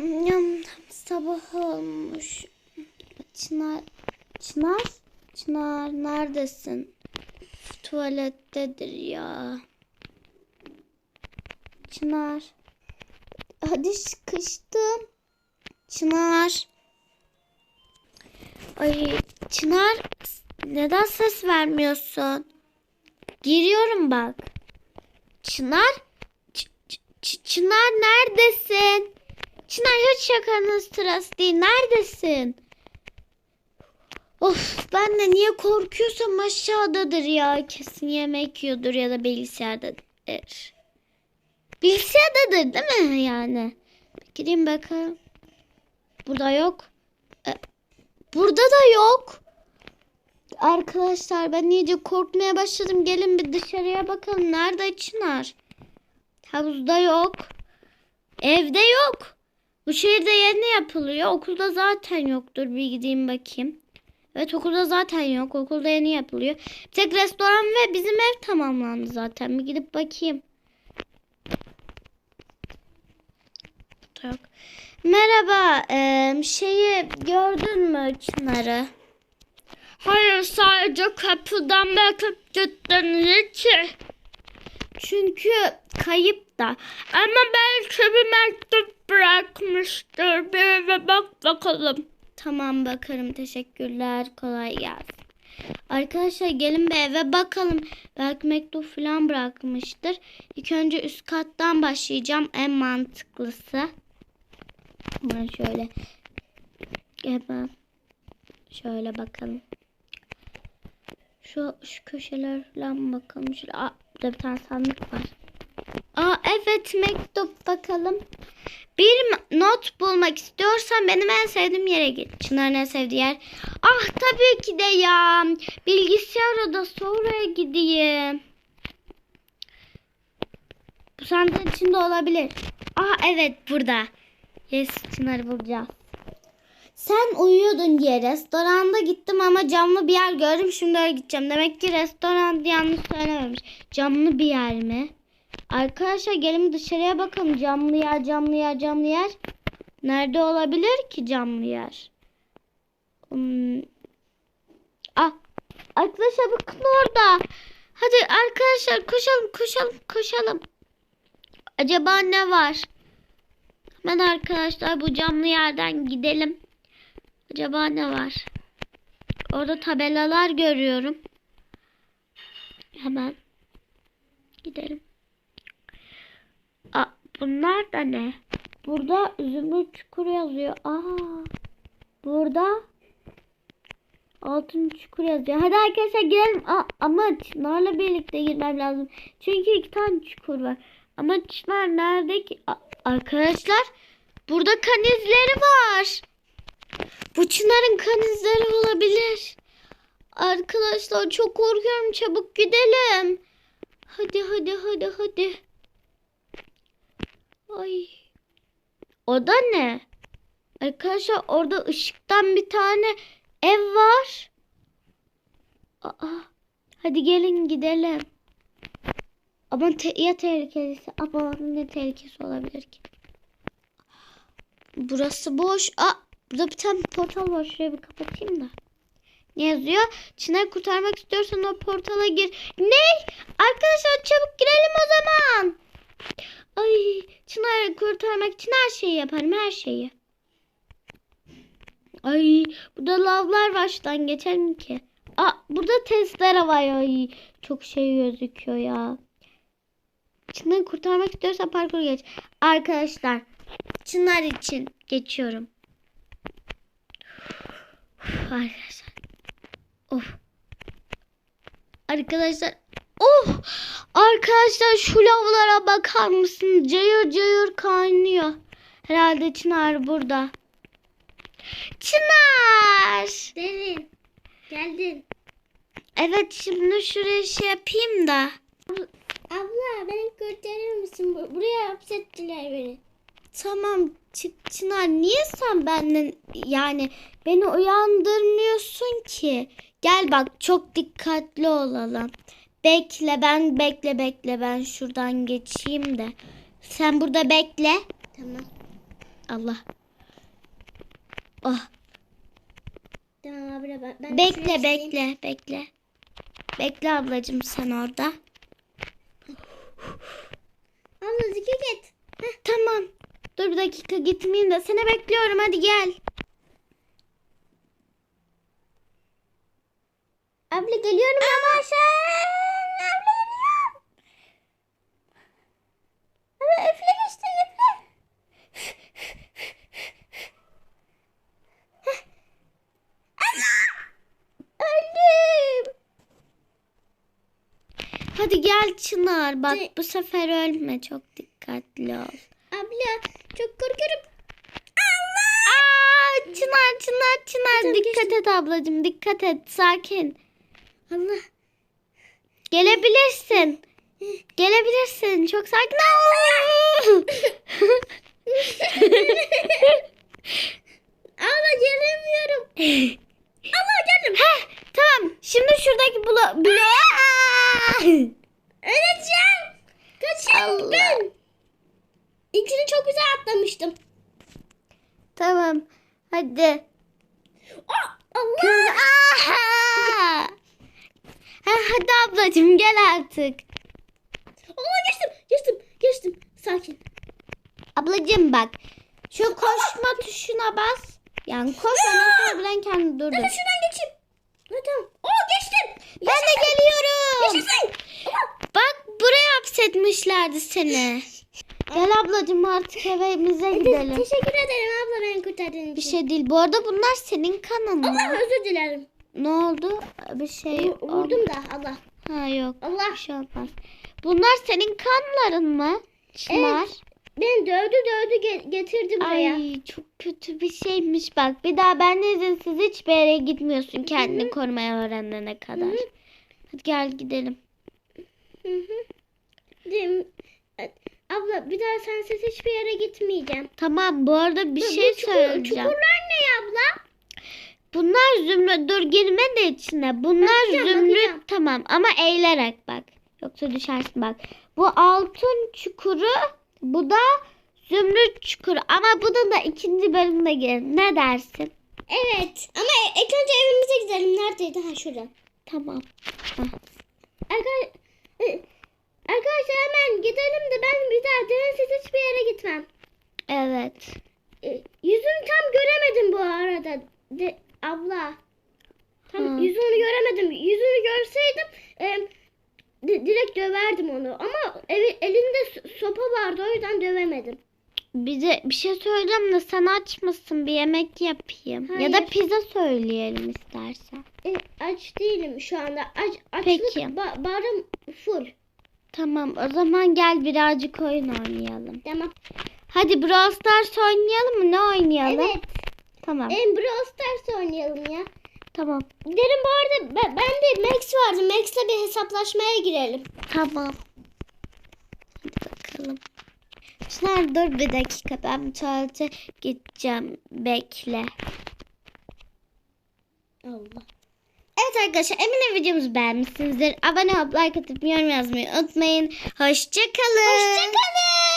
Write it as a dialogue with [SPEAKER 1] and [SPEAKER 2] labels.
[SPEAKER 1] Yam yam sabah olmuş. Çınar, Çınar, Çınar neredesin? Tuvalettedir ya. Çınar. Hadi sıkıştım. Çınar. Ay Çınar neden ses vermiyorsun? Giriyorum bak. Çınar. Ç- Ç- Çınar neredesin? Çınar hiç şakanın sırası değil. Neredesin? Of ben de niye korkuyorsam aşağıdadır ya. Kesin yemek yiyordur ya da bilgisayardadır. Bilgisayardadır değil mi yani? Gireyim bakalım. Burada yok. E, Burada da yok. Arkadaşlar ben iyice korkmaya başladım. Gelin bir dışarıya bakalım. Nerede Çınar? Havuzda yok. Evde yok. Bu şehirde yeni yapılıyor. Okulda zaten yoktur. Bir gideyim bakayım. Evet okulda zaten yok. Okulda yeni yapılıyor. Bir tek restoran ve bizim ev tamamlandı zaten. Bir gidip bakayım. Yok. Merhaba. eee, şeyi gördün mü Çınar'ı? Hayır sadece kapıdan bakıp gittiniz ki. Çünkü kayıp da. Ama belki bir mektup bırakmıştır. Bir eve bak bakalım. Tamam bakarım. Teşekkürler. Kolay gelsin. Arkadaşlar gelin bir eve bakalım. Belki mektup falan bırakmıştır. İlk önce üst kattan başlayacağım. En mantıklısı. Ben şöyle hemen şöyle bakalım. Şu, şu köşeler falan bakalım. Şöyle, burada bir tane sandık var. Aa evet mektup bakalım. Bir not bulmak istiyorsan benim en sevdiğim yere git. Çınar'ın en sevdiği yer. Ah tabii ki de ya. Bilgisayar odası oraya gideyim. Bu sandığın içinde olabilir. Ah evet burada. Yes Çınar'ı bulacağız. Sen uyuyordun diye restoranda gittim ama camlı bir yer gördüm. Şimdi öyle gideceğim. Demek ki restoran yanlış söylememiş. Camlı bir yer mi? Arkadaşlar gelin dışarıya bakalım. Camlı yer, camlı yer, camlı yer. Nerede olabilir ki camlı yer? Hmm. Ah, arkadaşlar bakın orada. Hadi arkadaşlar koşalım, koşalım, koşalım. Acaba ne var? Hemen arkadaşlar bu camlı yerden gidelim. Acaba ne var? Orada tabelalar görüyorum. Hemen gidelim. Aa, bunlar da ne? Burada zümrüt çukur yazıyor. Aa, burada altın çukur yazıyor. Hadi arkadaşlar girelim. Aa, ama Çınar'la birlikte girmem lazım. Çünkü iki tane çukur var. Ama nerede ki? Aa, arkadaşlar burada kan izleri var. Bu Çınar'ın kan izleri olabilir. Arkadaşlar çok korkuyorum. Çabuk gidelim. Hadi hadi hadi hadi. Ay. O da ne? Arkadaşlar orada ışıktan bir tane ev var. Aa. Hadi gelin gidelim. Ama te- ya tehlikelisi? Ama ne tehlikesi olabilir ki? Burası boş. Aa, burada bir tane portal var. Şurayı bir kapatayım da. Ne yazıyor? Çınar'ı kurtarmak istiyorsan o portala gir. Ne? Arkadaşlar çabuk girelim o zaman. Ay Çınar'ı kurtarmak için her şeyi yaparım. Her şeyi. Ay burada lavlar var. Şuradan geçelim ki. Aa, burada testere var. Ay, çok şey gözüküyor ya. Çınar'ı kurtarmak istiyorsan parkur geç. Arkadaşlar Çınar için geçiyorum. Arkadaşlar. Of. Arkadaşlar. Oh! Arkadaşlar şu lavlara bakar mısın? Cayır cayır kaynıyor. Herhalde Çınar burada. Çınar!
[SPEAKER 2] Derin. Geldin.
[SPEAKER 1] Evet şimdi şuraya şey yapayım da.
[SPEAKER 2] Abla beni kurtarır mısın? Bu- Buraya hapsettiler beni.
[SPEAKER 1] Tamam Ç- Çınar niye sen benden yani beni uyandırmıyorsun ki? Gel bak çok dikkatli olalım. Bekle ben bekle bekle ben şuradan geçeyim de. Sen burada bekle.
[SPEAKER 2] Tamam.
[SPEAKER 1] Allah. Oh.
[SPEAKER 2] Tamam abla ben, ben
[SPEAKER 1] Bekle bekle bekle. Bekle ablacığım sen orada.
[SPEAKER 2] Abla dikkat et.
[SPEAKER 1] Tamam. Dur bir dakika gitmeyeyim de seni bekliyorum hadi gel.
[SPEAKER 2] Abla geliyorum ama sen. Abla geliyorum. Abla üfle geçti üfle. Öldüm.
[SPEAKER 1] Hadi gel Çınar bak bu sefer ölme çok dikkatli ol.
[SPEAKER 2] Abla çok korkuyorum.
[SPEAKER 1] Aa, Çınar
[SPEAKER 2] Tamam,
[SPEAKER 1] dikkat et ablacığım dikkat et sakin.
[SPEAKER 2] Allah.
[SPEAKER 1] Gelebilirsin. Gelebilirsin çok sakin.
[SPEAKER 2] Abla gelemiyorum. Allah geldim.
[SPEAKER 1] Heh, tamam şimdi şuradaki blo bloğa.
[SPEAKER 2] Öleceğim. Kaçın
[SPEAKER 1] Allah.
[SPEAKER 2] ben. İlkini çok güzel atlamıştım.
[SPEAKER 1] tamam hadi.
[SPEAKER 2] Allah.
[SPEAKER 1] Aha! Ha, hadi ablacığım gel artık.
[SPEAKER 2] Allah geçtim. Geçtim. Geçtim. Sakin.
[SPEAKER 1] Ablacığım bak. Şu koşma tuşuna bas. Yani koş ondan sonra birden kendi durdur.
[SPEAKER 2] Ben de şuradan geçeyim. Ha, tamam. Oo geçtim.
[SPEAKER 1] Ben de geliyorum.
[SPEAKER 2] Yaşasın.
[SPEAKER 1] Bak buraya hapsetmişlerdi seni. Gel ablacığım artık evimize
[SPEAKER 2] Te-
[SPEAKER 1] gidelim.
[SPEAKER 2] teşekkür ederim abla beni kurtardığın için.
[SPEAKER 1] Bir şey değil. Bu arada bunlar senin kanın
[SPEAKER 2] Allah özür dilerim.
[SPEAKER 1] Ne oldu? Bir şey
[SPEAKER 2] Vu- Vurdum da Allah.
[SPEAKER 1] Ha yok.
[SPEAKER 2] Allah.
[SPEAKER 1] Bir şey olmaz. Bunlar senin kanların mı? Çınar.
[SPEAKER 2] Evet. Beni dövdü dövdü ge- getirdi buraya.
[SPEAKER 1] Ay çok kötü bir şeymiş bak. Bir daha ben izinsiz hiçbir yere gitmiyorsun kendini korumaya öğrenene kadar.
[SPEAKER 2] Hı hı.
[SPEAKER 1] Hadi gel gidelim.
[SPEAKER 2] Hı hı. Dim- e, Abla bir daha sensiz hiçbir yere gitmeyeceğim.
[SPEAKER 1] Tamam bu arada bir
[SPEAKER 2] Bu-
[SPEAKER 1] şey
[SPEAKER 2] bu çukur-
[SPEAKER 1] söyleyeceğim.
[SPEAKER 2] Çukurlar ne abla?
[SPEAKER 1] Bunlar zümrüt dur girme de içine. Bunlar
[SPEAKER 2] Bakacağım,
[SPEAKER 1] zümrüt
[SPEAKER 2] bakacağım.
[SPEAKER 1] tamam ama eğilerek bak. Yoksa düşersin bak. Bu altın çukuru bu da zümrüt çukuru ama bunun da ikinci bölümde gelir. Ne dersin?
[SPEAKER 2] Evet ama ilk önce evimize gidelim. Neredeydi? Ha şurada.
[SPEAKER 1] Tamam.
[SPEAKER 2] E, Arkadaşlar gidelim de ben bir daha densiz hiçbir yere gitmem.
[SPEAKER 1] Evet.
[SPEAKER 2] E, yüzünü tam göremedim bu arada. De, abla. Tam
[SPEAKER 1] Hı.
[SPEAKER 2] yüzünü göremedim. Yüzünü görseydim e, di- direkt döverdim onu. Ama evi, elinde sopa vardı o yüzden dövemedim.
[SPEAKER 1] Bize bir şey söyleyeceğim de sen aç mısın? Bir yemek yapayım. Ya da
[SPEAKER 2] Hayır.
[SPEAKER 1] pizza söyleyelim istersen.
[SPEAKER 2] E, aç değilim şu anda. Aç, açlık
[SPEAKER 1] Peki.
[SPEAKER 2] ba- barım full.
[SPEAKER 1] Tamam o zaman gel birazcık oyun oynayalım.
[SPEAKER 2] Tamam.
[SPEAKER 1] Hadi Brawl Stars oynayalım mı? Ne oynayalım?
[SPEAKER 2] Evet.
[SPEAKER 1] Tamam.
[SPEAKER 2] En Brawl Stars oynayalım ya.
[SPEAKER 1] Tamam.
[SPEAKER 2] Derin bu arada ben, ben de Max vardı. Max'le bir hesaplaşmaya girelim.
[SPEAKER 1] Tamam. Hadi bakalım. Çınar dur bir dakika ben bir tuvalete gideceğim. Bekle.
[SPEAKER 2] Allah.
[SPEAKER 1] Evet arkadaşlar eminim videomuzu beğenmişsinizdir. Abone olup like atıp yorum yazmayı unutmayın. Hoşçakalın.
[SPEAKER 2] Hoşçakalın.